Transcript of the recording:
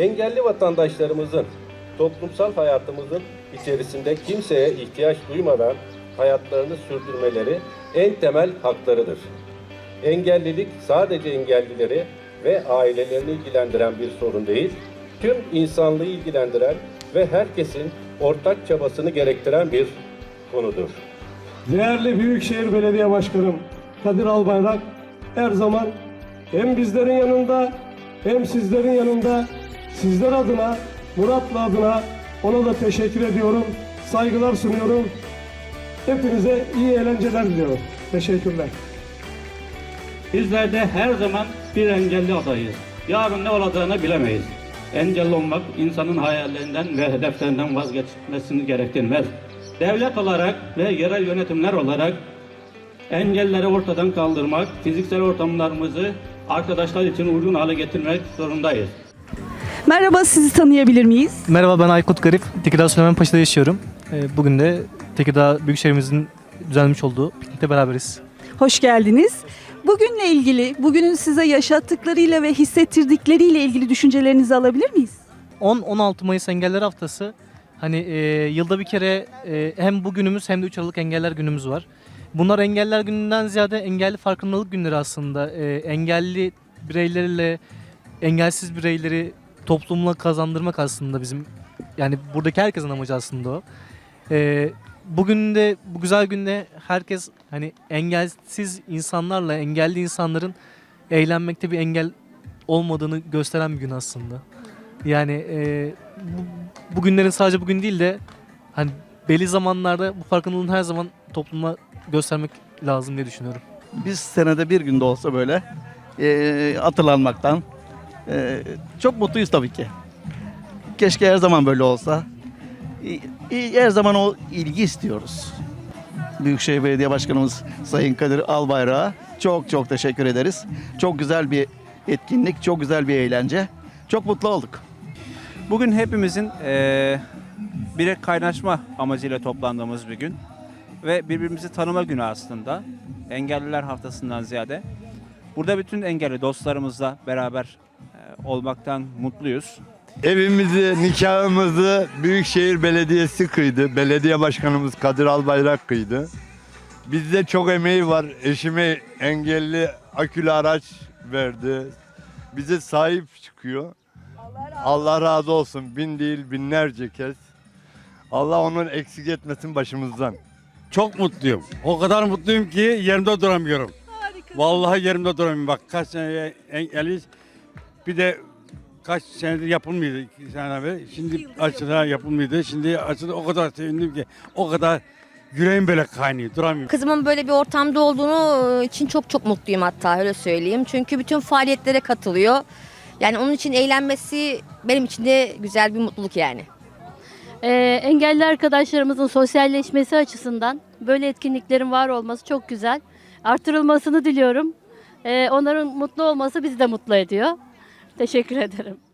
Engelli vatandaşlarımızın toplumsal hayatımızın içerisinde kimseye ihtiyaç duymadan hayatlarını sürdürmeleri en temel haklarıdır. Engellilik sadece engellileri ve ailelerini ilgilendiren bir sorun değil, tüm insanlığı ilgilendiren ve herkesin ortak çabasını gerektiren bir konudur. Değerli Büyükşehir Belediye Başkanım Kadir Albayrak her zaman hem bizlerin yanında hem sizlerin yanında sizler adına, Muratlı adına ona da teşekkür ediyorum. Saygılar sunuyorum. Hepinize iyi eğlenceler diliyorum. Teşekkürler. Bizler de her zaman bir engelli adayız. Yarın ne olacağını bilemeyiz. Engelli olmak insanın hayallerinden ve hedeflerinden vazgeçmesini gerektirmez. Devlet olarak ve yerel yönetimler olarak engelleri ortadan kaldırmak, fiziksel ortamlarımızı arkadaşlar için uygun hale getirmek zorundayız. Merhaba, sizi tanıyabilir miyiz? Merhaba ben Aykut Garip. Tekirdağ Süleymanpaşa'da yaşıyorum. Ee, Bugün de Tekirdağ Büyükşehirimizin düzenlemiş olduğu piknikte beraberiz. Hoş geldiniz. Bugünle ilgili, bugünün size yaşattıklarıyla ve hissettirdikleriyle ilgili düşüncelerinizi alabilir miyiz? 10-16 Mayıs Engeller Haftası. Hani e, yılda bir kere e, hem bugünümüz hem de 3 Aralık Engeller Günümüz var. Bunlar Engeller Günü'nden ziyade engelli farkındalık günleri aslında. E, engelli bireylerle engelsiz bireyleri toplumla kazandırmak aslında bizim yani buradaki herkesin amacı aslında o. E, bugün de bu güzel günde herkes hani engelsiz insanlarla engelli insanların eğlenmekte bir engel olmadığını gösteren bir gün aslında. Yani e, bu, bugünlerin sadece bugün değil de hani belli zamanlarda bu farkındalığın her zaman topluma göstermek lazım diye düşünüyorum. Biz senede bir günde olsa böyle e, hatırlanmaktan e, çok mutluyuz tabii ki. Keşke her zaman böyle olsa. Her zaman o ilgi istiyoruz. Büyükşehir Belediye Başkanımız Sayın Kadir Albayrak'a çok çok teşekkür ederiz. Çok güzel bir etkinlik, çok güzel bir eğlence. Çok mutlu olduk. Bugün hepimizin eee bir kaynaşma amacıyla toplandığımız bir gün ve birbirimizi tanıma günü aslında. Engelliler haftasından ziyade. Burada bütün engelli dostlarımızla beraber olmaktan mutluyuz. Evimizi, nikahımızı Büyükşehir Belediyesi kıydı. Belediye Başkanımız Kadir Albayrak kıydı. Bizde çok emeği var. Eşime engelli akülü araç verdi. Bize sahip çıkıyor. Allah razı olsun. Bin değil binlerce kez. Allah onun eksik etmesin başımızdan. Çok mutluyum. O kadar mutluyum ki yerimde duramıyorum. Vallahi yerimde duramıyorum. Bak kaç sene engelliyiz. Bir de kaç senedir yapılmıyordu. iki sene evvel. Şimdi açıda yapılmıyordu. Şimdi açıda o kadar sevindim ki o kadar yüreğim böyle kaynıyor. Duramıyorum. Kızımın böyle bir ortamda olduğunu için çok çok mutluyum hatta öyle söyleyeyim. Çünkü bütün faaliyetlere katılıyor. Yani onun için eğlenmesi benim için de güzel bir mutluluk yani. Ee, engelli arkadaşlarımızın sosyalleşmesi açısından böyle etkinliklerin var olması çok güzel. Artırılmasını diliyorum. Ee, onların mutlu olması bizi de mutlu ediyor. Teşekkür ederim.